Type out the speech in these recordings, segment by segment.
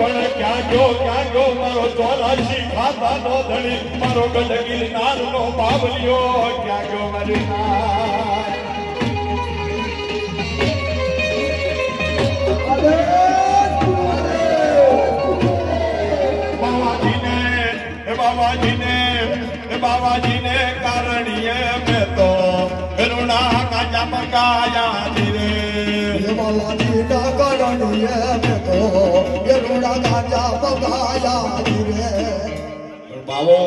પણ ક્યાં ગયો ક્યાં ગયો મારો ચોરાશી ખાતા નો ધણી, મારો ગઢગીર નાર નો બાબલિયો ક્યાં ગયો મારી બાવાજીને બાવાજીને બાવાજીને કારણીએ મેં તો રૂણા કાચા પકાયા ધીરે બાવાજી ના કરણીએ મેં તો ગરુડા ગાજા પણ બાવો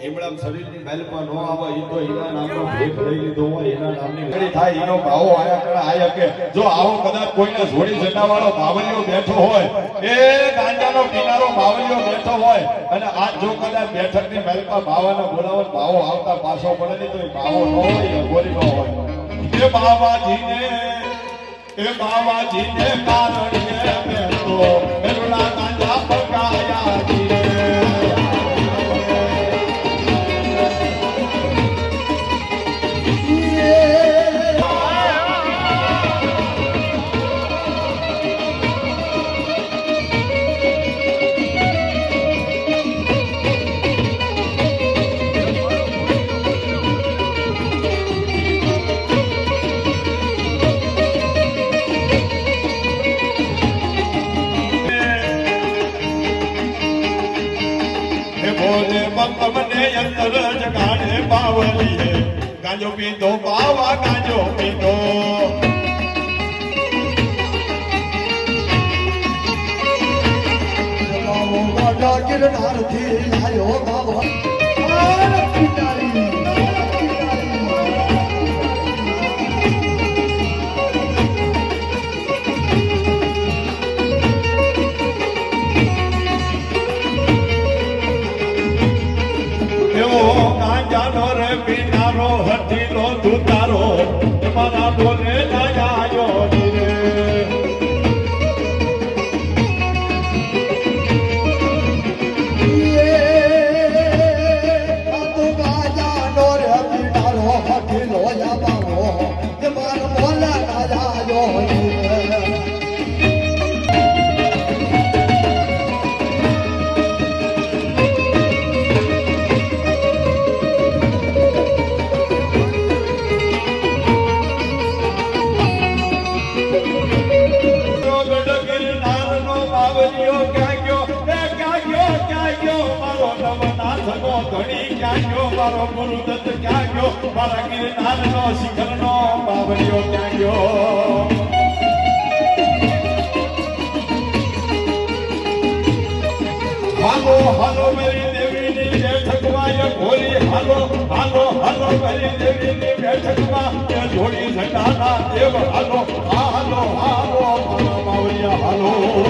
એમણામ શરીરની મેલમાં ન આવે, ઈ તો એના નામનો ભેખ લઈ લીધો હોય, એના નામની ઘડી થાય, એનો ભાવો આયા કરે આયા કે આ જો કદાચ બેઠકની મેલમાં બાવાને ભાવો આવતા પાછો પડે તો ન હોય ગોરી ન એ બાવાજીને એ બાવાજીને મેં તો મેરુલા ગાંજા પકાયા હે બોલે મને અંતર જગાડે બાવલીએ ગાંજો પીધો, બાવા ગાંજો પીધો. બાવો ગિરનારથી આવ્યો બાબા પીનારો તું તારો. મારા બોલે લાયો મારો ગુરુદત્ત ક્યાં ગયો? મારા ગિરનારનો શિખરનો બાવલિયો ક્યાં ગયો? હાલો હાલો મારી દેવીની બેઠકમાં એ ભોલી હાલો હાલો હાલો મારી દેવીની બેઠકમાં એ જોડી ઝંડાના દેવ, હાલો હાલો હાલો.